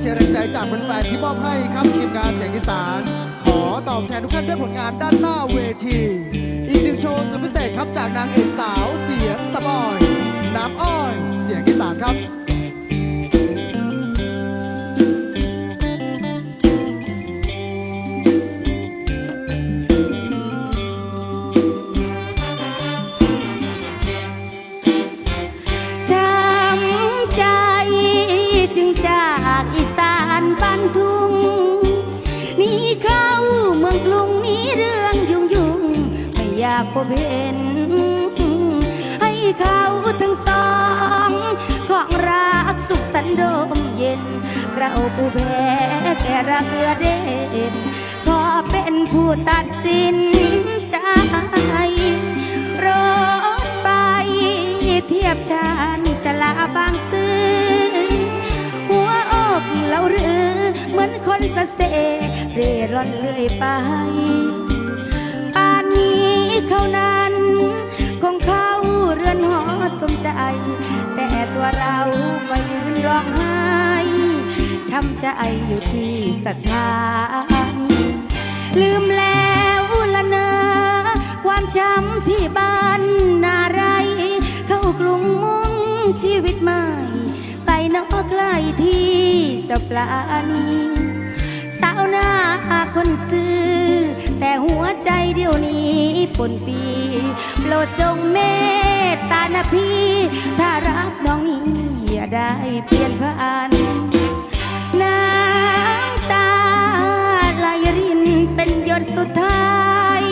เชียร์แรงใจจากแฟนๆที่มอบให้ครับทีมงานเสียงอีสาน ขอตอบแทนทุกท่านด้วยผลงานด้านหน้าเวที อีกหนึ่งโชว์สุดพิเศษครับจากนางเอกสาวเสียงสปอย น้ำอ้อย เสียงอีสานครับ กรุงมีเรื่องยุ่งยุ่งๆไม่อยากพบเห็น ให้เขาทั้งสองของรักสุขสันโดมเย็น เราผู้แพ้แค่รักเรือเด่นขอเป็นผู้ตัดสินใจรถไฟเทียบชานชลาบางซื่อหัวอกเราหรือเหมือนคนสเส เร่ร่อนเลื่อยไป ป่านนี้เขานั้นคงเข้าเรือนหอสมใจ แต่ตัวเราก็ยืนร้องไห้ช้ำใจอยู่ที่สถานลืมแล้วละเนอความช้ำที่บ้านนาไร เข้ากรุงมุ่งชีวิตใหม่ ไปนอกไกลที่จะปลานี สาวหน้าคนซื้อ แต่หัวใจเดี๋ยวนี้ปนปีโปรดจงเมตตานะพี่ ถ้ารักน้องนี้อย่าได้เปลี่ยนผ่านน้ำตาไหลรินเป็นหยดสุดท้าย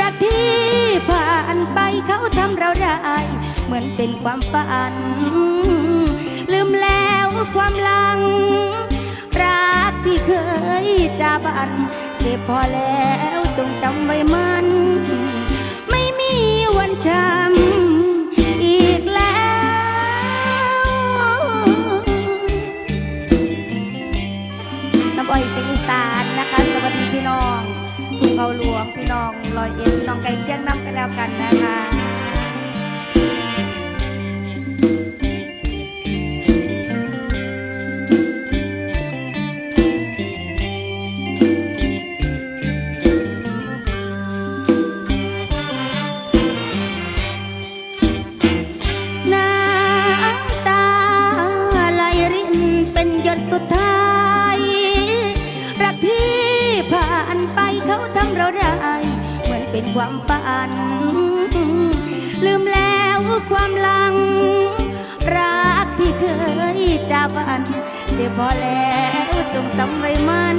รักที่ผ่านไปเขาทำเราได้ เหมือนเป็นความฝันันเสียพอแล้วจงจำไว้มัน ไม่มีวันช้ำอีกแล้ว น้ำอ้อยสียงสานนะคะ สวัสดีพี่น้องภูเขาหลวงพี่น้องลอยเอ็ดพี่น้องไก่เคียงน้ำไปแล้วกันนะคะ เป็นความฝัน ลืมแล้วความหลัง รักที่เคยจับันเสียพอแล้วจงจำไว้มัน่น